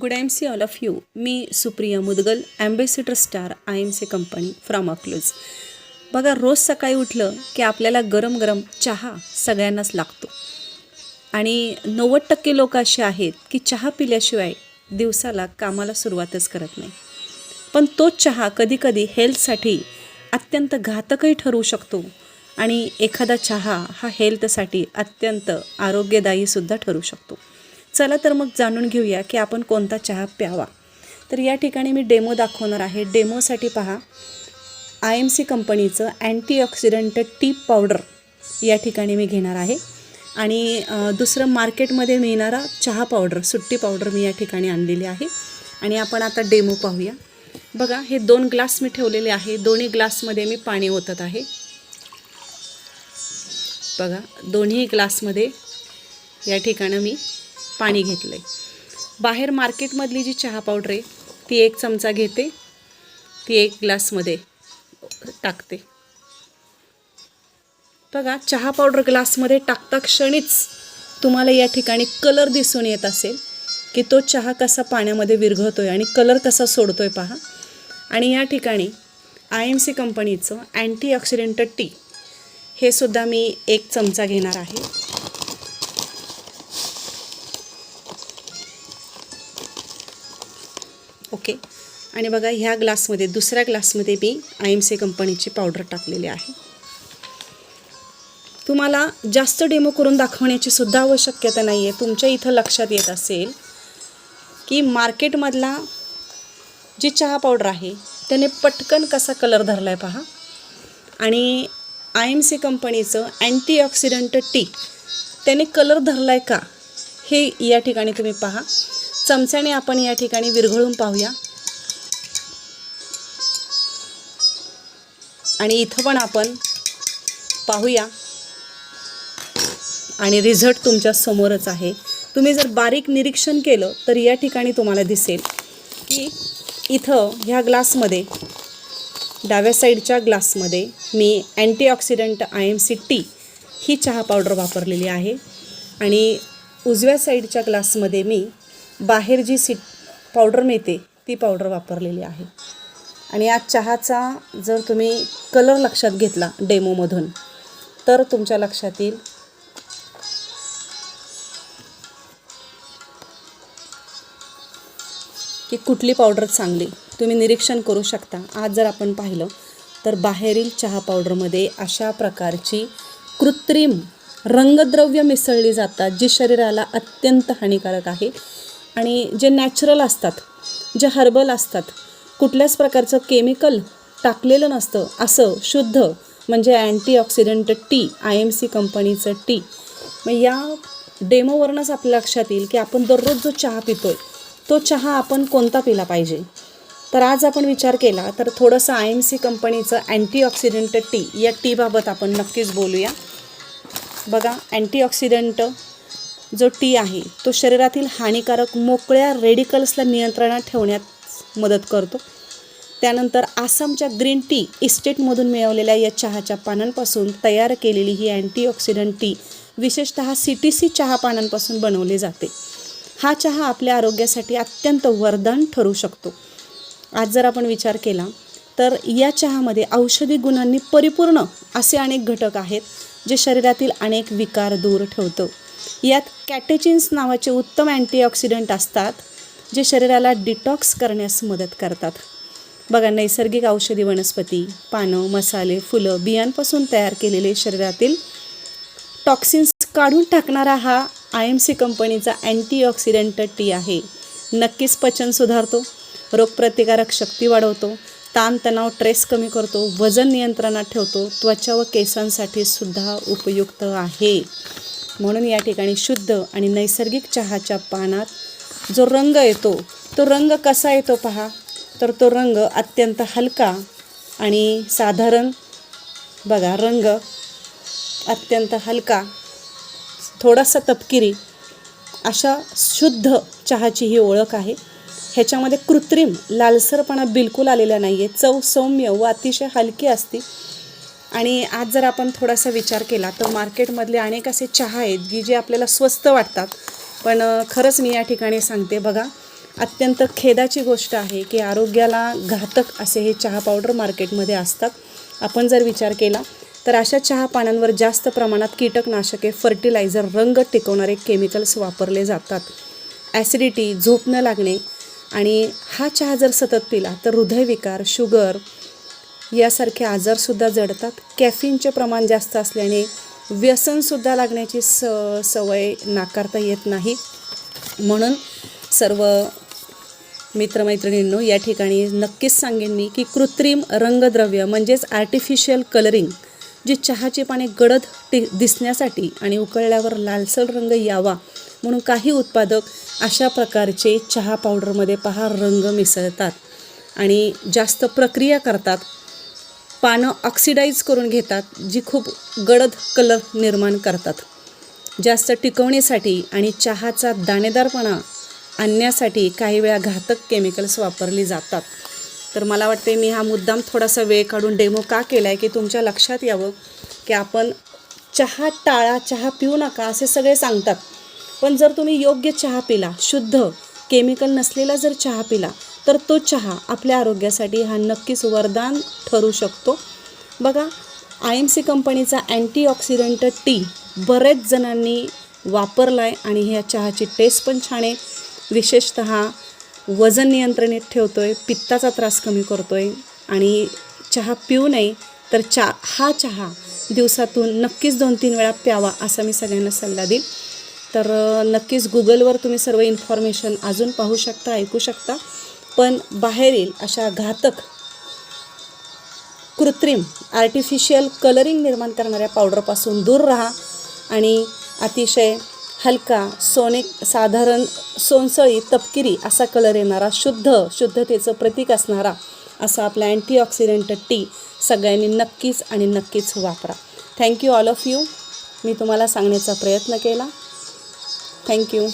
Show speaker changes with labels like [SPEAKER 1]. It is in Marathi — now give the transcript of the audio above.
[SPEAKER 1] Good M C all of you me Supriya Mudgal ambassador star I M C company from Akluj बघा रोज सकाळी उठलं की आपल्याला गरम गरम चहा सगळ्यांनाच लागतो. आणि नव्वद टक्के लोक असे आहेत की चहा पिल्याशिवाय दिवसाला कामाला सुरुवातच करत नाही. पण तो चहा कधीकधी हेल्थसाठी अत्यंत घातकही ठरू शकतो आणि एखादा चहा हा हेल्थसाठी अत्यंत आरोग्यदायीसुद्धा ठरू शकतो. चला तर मग जाणून घेऊया की आपण कोणता चहा प्यावा. तर या ठिकाणी मी डेमो दाखवणार आहे. डेमोसाठी पहा. आय एम सी कंपनीचं अँटीऑक्सिडंट टी पावडर या ठिकाणी मी घेणार आहे. आणि दुसरं मार्केटमध्ये मिळणारा चहा पावडर सुट्टी पावडर मी या ठिकाणी आणलेली आहे. आणि आपण आता डेमो पाहूया. बघा हे दोन ग्लास मी ठेवलेले आहे. दोन्ही ग्लासमध्ये मी पाणी ओतत आहे. बघा दोन्ही ग्लासमध्ये या ठिकाणं मी पाणी घेतलं आहे बाहेर मार्केटमधली जी चहा पावडर आहे ती एक चमचा घेते ती एक ग्लासमध्ये टाकते. बघा चहा पावडर ग्लासमध्ये टाकता क्षणीच तुम्हाला या ठिकाणी कलर दिसून येत असेल की तो चहा कसा पाण्यामध्ये विरघळतो आहे आणि कलर कसा सोडतो आहे पहा. आणि या ठिकाणी आय एम सी कंपनीचं अँटीऑक्सिडेंट टी हे सुद्धा मी एक चमचा घेणार आहे. आणि बघा ह्या ग्लासमध्ये दुसऱ्या ग्लासमध्ये मी आय एम सी कंपनीची पावडर टाकलेली आहे. तुम्हाला जास्त डेमो करून दाखवण्याची सुद्धा आवश्यकता नाही आहे तुमच्या इथं लक्षात येत असेल की मार्केटमधला जी चहा पावडर आहे त्याने पटकन कसा कलर धरला आहे पहा. आणि आय एम सी कंपनीचं अँटीऑक्सिडंट टी त्याने कलर धरला आहे का हे या ठिकाणी तुम्ही पहा. चमच्याने आपण या ठिकाणी विरघळून पाहूया. आणि इथं पण आपण पाहूया. आणि रिझल्ट तुमच्या समोरच आहे. तुम्ही जर बारीक निरीक्षण केलं तर या ठिकाणी तुम्हाला दिसेल की इथं ह्या ग्लासमध्ये डाव्या साईडच्या ग्लासमध्ये मी antioxidant I M C tea ही चहा पावडर वापरलेली आहे. आणि उजव्या साईडच्या ग्लासमध्ये मी बाहेर जी सी पावडर मिळते ती पावडर वापरलेली आहे. आणि आज चहाचा जर तुम्ही कलर लक्षात घेतला डेमोमधून तर तुमच्या लक्षात येईल की कुठली पावडर चांगली तुम्ही निरीक्षण करू शकता. आज जर आपण पाहिलं तर बाहेरील चहा पावडरमध्ये अशा प्रकारची कृत्रिम रंगद्रव्य मिसळली जातात जी शरीराला अत्यंत हानिकारक आहे. आणि जे नॅचरल असतात जे हर्बल असतात कुठल्याच प्रकारचं केमिकल टाकलेलं नसतं. असं शुद्ध म्हणजे antioxidant tea I M C कंपनीचं टी. मग या डेमोवरूनच आपल्या लक्षात येईल की आपण दररोज जो चहा पितोय तो चहा आपण कोणता पिला पाहिजे? तर आज आपण विचार केला तर थोडंसं आय एम सी कंपनीचं अँटीऑक्सिडंट टी या टीबाबत आपण नक्कीच बोलूया. बघा अँटीऑक्सिडंट जो टी आहे तो शरीरातील हानिकारक मोकळ्या रेडिकल्सला नियंत्रणात ठेवण्यात मदत करतो. त्यानंतर आसामच्या ग्रीन टी इस्टेटमधून मिळवलेल्या या चहाच्या पानांपासून तयार केलेली ही अँटीऑक्सिडंट टी विशेषतः सी टी सी चहा पानांपासून बनवली जाते. हा चहा आपल्या आरोग्यासाठी अत्यंत वरदान ठरू शकतो. आज जर आपण विचार केला तर या चहामध्ये औषधी गुणांनी परिपूर्ण असे अनेक घटक आहेत जे शरीरातील अनेक विकार दूर ठेवतं. यात कॅटेचिन्स नावाचे उत्तम अँटीऑक्सिडंट असतात जे शरीराला डिटॉक्स करण्यास मदत करतात. बघा नैसर्गिक औषधी वनस्पती पानं मसाले फुलं बियांपासून तयार केलेले शरीरातील टॉक्सिन्स काढून टाकणारा हा आय एम सी कंपनीचा अँटीऑक्सिडंट टी आहे. नक्कीच पचन सुधारतो रोगप्रतिकारक शक्ती वाढवतो ताणतणाव ट्रेस कमी करतो वजन नियंत्रणात ठेवतो त्वचा व केसांसाठी सुद्धा उपयुक्त आहे. म्हणून या ठिकाणी शुद्ध आणि नैसर्गिक चहाच्या पानात जो रंग येतो तो रंग कसा येतो पहा. तर तो रंग अत्यंत हलका आणि साधारण. बघा रंग अत्यंत हलका थोडासा तपकिरी. अशा शुद्ध चहाची ही ओळख आहे. ह्याच्यामध्ये कृत्रिम लालसरपणा बिलकुल आलेला नाही आहे चव सौम्य व अतिशय हलकी असते. आणि आज जर आपण थोडासा विचार केला तर मार्केटमधले अनेक असे चहा आहेत की जे आपल्याला स्वस्त वाटतात. पण खरंच मी या ठिकाणी सांगते बघा अत्यंत खेदाची गोष्ट आहे की आरोग्याला घातक असे हे चहा पावडर मार्केटमध्ये असतात. आपण जर विचार केला तर अशा चहा पानांवर जास्त प्रमाणात कीटकनाशके फर्टिलायझर रंग टिकवणारे केमिकल्स वापरले जातात. ॲसिडिटी झोप न लागणे आणि हा चहा जर सतत पिला तर हृदयविकार शुगर यासारखे आजारसुद्धा जडतात. कॅफिनचे प्रमाण जास्त असल्याने व्यसनसुद्धा लागण्याची स सवय नाकारता येत नाही. म्हणून सर्व मित्रमैत्रिणींनो या ठिकाणी नक्कीच सांगेन मी की कृत्रिम रंगद्रव्य म्हणजेच आर्टिफिशियल कलरिंग जे चहाची पाने गडद टी दिसण्यासाठी आणि उकळल्यावर लालसर रंग यावा म्हणून काही उत्पादक अशा प्रकारचे चहा पावडरमध्ये पहा रंग मिसळतात आणि जास्त प्रक्रिया करतात. पानं ऑक्सिडाईज करून घेतात जी खूप गडद कलर निर्माण करतात. जास्त टिकवण्यासाठी आणि चहाचा दाणेदारपणा आणण्यासाठी काही वेळा घातक केमिकल्स वापरली जातात. तर मला वाटते मी हा मुद्दाम थोडासा वेळ काढून डेमो का केला आहे की तुमच्या लक्षात यावं की आपण चहा टाळा चहा पिऊ नका असे सगळे सांगतात. पण जर तुम्ही योग्य चहा पिला शुद्ध केमिकल नसलेला जर चहा पिला तर तो चहा आपल्या आरोग्यासाठी हा नक्कीच वरदान ठरू शकतो. बघा आय एम सी कंपनीचा अँटीऑक्सिडंट टी बरेच जणांनी वापरला आहे आणि ह्या चहाची टेस्ट पण छान आहे. विशेषत वजन नियंत्रणेत ठेवतो आहे पित्ताचा त्रास कमी करतो आहे आणि चहा पिऊ नये तर चा हा चहा दिवसातून नक्कीच दोन तीन वेळा प्यावा असा मी सगळ्यांना सल्ला देईन. तर नक्कीच गुगलवर तुम्ही सर्व इन्फॉर्मेशन अजून पाहू शकता ऐकू शकता. पण बाहेरील अशा घातक कृत्रिम आर्टिफिशियल कलरिंग निर्माण करणाऱ्या पावडरपासून दूर राहा आणि अतिशय हलका सोने साधारण सोनसळी तपकिरी असा कलर येणारा शुद्ध शुद्धतेचं प्रतीक असणारा असा आपला अँटीऑक्सिडंट टी सगळ्यांनी नक्कीच आणि नक्कीच वापरा. Thank you all of you मी तुम्हाला सांगण्याचा प्रयत्न केला. थँक्यू